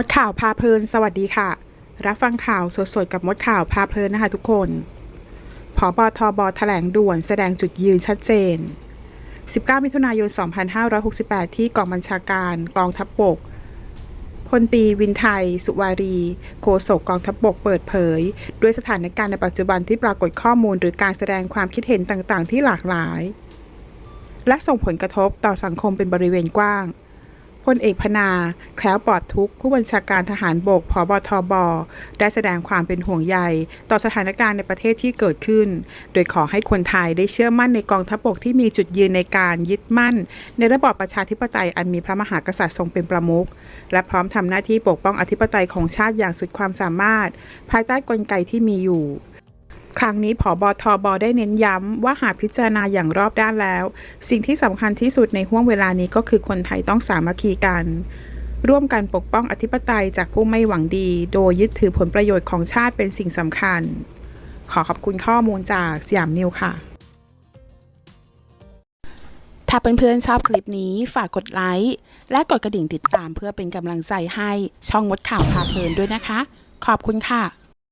มดข่าวพาเพลินสวัสดีค่ะ รับฟังข่าวสดๆกับมดข่าวพาเพลินนะคะทุกคนผอบอทบแถลงด่วนแสดงจุดยืนชัดเจน 19 มิถุนายน 2568 ที่กองบัญชาการกองทัพบกพลตีวินไทย สุวารี โฆษกกองทัพบกเปิดเผย ด้วยสถานการณ์ในปัจจุบันที่ปรากฏข้อมูลหรือการแสดงความคิดเห็นต่างๆ ที่หลากหลาย และส่งผลกระทบต่อสังคมเป็นบริเวณกว้าง พลเอกพนา แคล้วปลอดทุกผู้บัญชาการทหารบกพบทบ ได้แสดงความเป็นห่วงใย ต่อสถานการณ์ในประเทศที่เกิดขึ้น โดยขอให้คนไทยได้เชื่อมั่นในกองทัพบกที่มีจุดยืนในการยึดมั่น ในระบอบประชาธิปไตยอันมีพระมหากษัตริย์ทรงเป็นประมุข และพร้อมทำหน้าที่ปกป้องอธิปไตยของชาติอย่างสุดความสามารถ ภายใต้กลไกที่มีอยู่ ครั้งนี้ผอบอทอบอได้เน้นย้ำว่าหากพิจารณาอย่างรอบด้านแล้ว สิ่งที่สำคัญที่สุดในห่วงเวลานี้ก็คือคนไทยต้องสามัคคีกัน ร่วมกันปกป้องอธิปไตยจากผู้ไม่หวังดี โดยยึดถือผลประโยชน์ของชาติเป็นสิ่งสำคัญ ขอขอบคุณข้อมูลจากสยามนิวค่ะถ้าเพื่อนๆชอบคลิปนี้ฝากกดไลค์และกดกระดิ่งติดตามเพื่อเป็นกำลังใจให้ช่องมดข่าวพาเพลินด้วยนะคะ ขอบคุณค่ะ